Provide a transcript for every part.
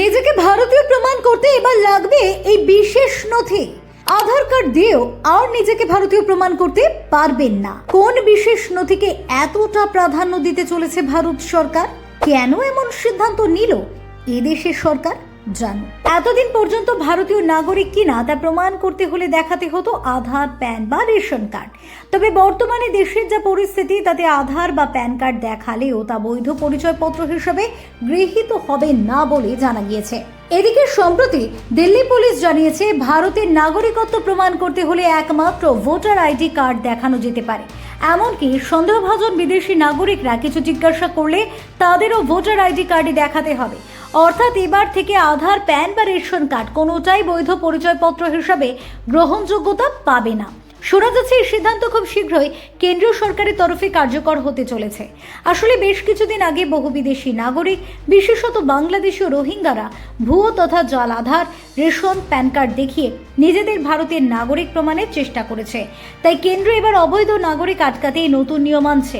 নিজেকে ভারতীয় প্রমাণ করতে এবার লাগবে এই বিশেষ নথি। আধার কার্ড দিয়েও আর নিজেকে ভারতীয় প্রমাণ করতে পারবেন না। কোন বিশেষ নথিকে এতটা প্রাধান্য দিতে চলেছে ভারত সরকার? কেন এমন সিদ্ধান্ত নিল এদেশের সরকার? জানো। এতদিন পর্যন্ত ভারতীয় নাগরিক কিনা তা প্রমাণ করতে হলে দেখাতে হতো আধার, প্যান বা রেশন কার্ড। তবে বর্তমানে দেশের যা পরিস্থিতি, তাতে আধার বা প্যান কার্ড দেখালেও তা বৈধ পরিচয়পত্র হিসেবে গৃহীত হবে না বলে জানা গিয়েছে। এদিকে সম্প্রতি দিল্লি পুলিশ জানিয়েছে, ভারতের নাগরিকত্ব প্রমাণ করতে হলে একমাত্র ভোটার আইডি কার্ড দেখানো যেতে পারে। এমনকি সন্দেহভাজন বিদেশি নাগরিকরা কিছু জিজ্ঞাসা করলে তাদেরও ভোটার আইডি কার্ডই দেখাতে হবে। অর্থাৎ এবার থেকে আধার, প্যান বা রেশন কার্ড কোনোটাই বৈধ পরিচয়পত্র হিসাবে গ্রহণযোগ্যতা পাবে না। শোনা যাচ্ছে এই সিদ্ধান্ত খুব শীঘ্রই কেন্দ্রীয় সরকারের তরফে কার্যকর হতে চলেছে। আসলে বেশ কিছুদিন আগে বহু বিদেশি নাগরিক, বিশেষত বাংলাদেশীয় রোহিঙ্গারা, ভুয়ো তথা জল আধার, রেশন, প্যান কার্ড দেখিয়ে নিজেদের ভারতের নাগরিক প্রমাণের চেষ্টা করেছে। তাই কেন্দ্র এবার অবৈধ নাগরিক আটকাতে নতুন নিয়ম আনছে।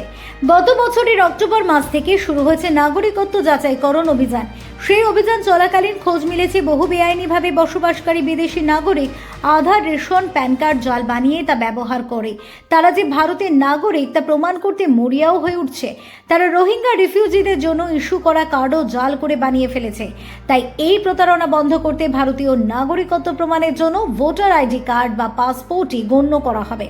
গত বছরের অক্টোবর মাস থেকে শুরু হয়েছে নাগরিকত্ব যাচাইকরণ অভিযান। সেই অভিযান চলাকালীন খোঁজ মিলেছে বহু বেআইনিভাবে বসবাসকারী বিদেশি নাগরিক আধার, রেশন, প্যান কার্ড, জাল বানিয়ে তা ব্যবহার করে। তারা যে ভারতের নাগরিক তা প্রমাণ করতে মরিয়াও হয়ে উঠছে। তারা রোহিঙ্গা রিফিউজিদের জন্য ইস্যু করা কার্ডও জাল করে বানিয়ে ফেলেছে। তাই এই প্রতারণা বন্ধ করতে ভারতীয় নাগরিকত্ব প্রমাণের জন্য ভোটার আইডি কার্ড বা পাসপোর্টই গণ্য করা হবে।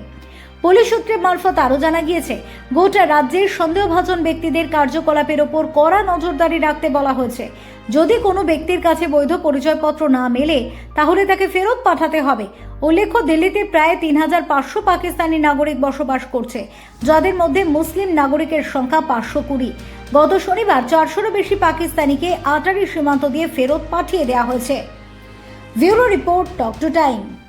পুলিশ সূত্রে মারফত আরও জানা গিয়েছে, গোটা রাজ্যের সন্দেহভাজন ব্যক্তিদের কার্যকলাপের ওপর কড়া নজরদারি রাখতে বলা হয়েছে। যদি কোনো ব্যক্তির কাছে বৈধ পরিচয়পত্র না মেলে, তাহলে তাকে ফেরত পাঠাতে হবে। উল্লেখ্য, দিল্লিতে প্রায় তিন হাজার পাঁচশো পাকিস্তানি নাগরিক বসবাস করছে, যাদের মধ্যে মুসলিম নাগরিকের সংখ্যা পাঁচশো কুড়ি। গত শনিবার চারশোরও বেশি পাকিস্তানিকে আটারি সীমান্ত দিয়ে ফেরত পাঠিয়ে দেওয়া হয়েছে। Bureau report talk to time.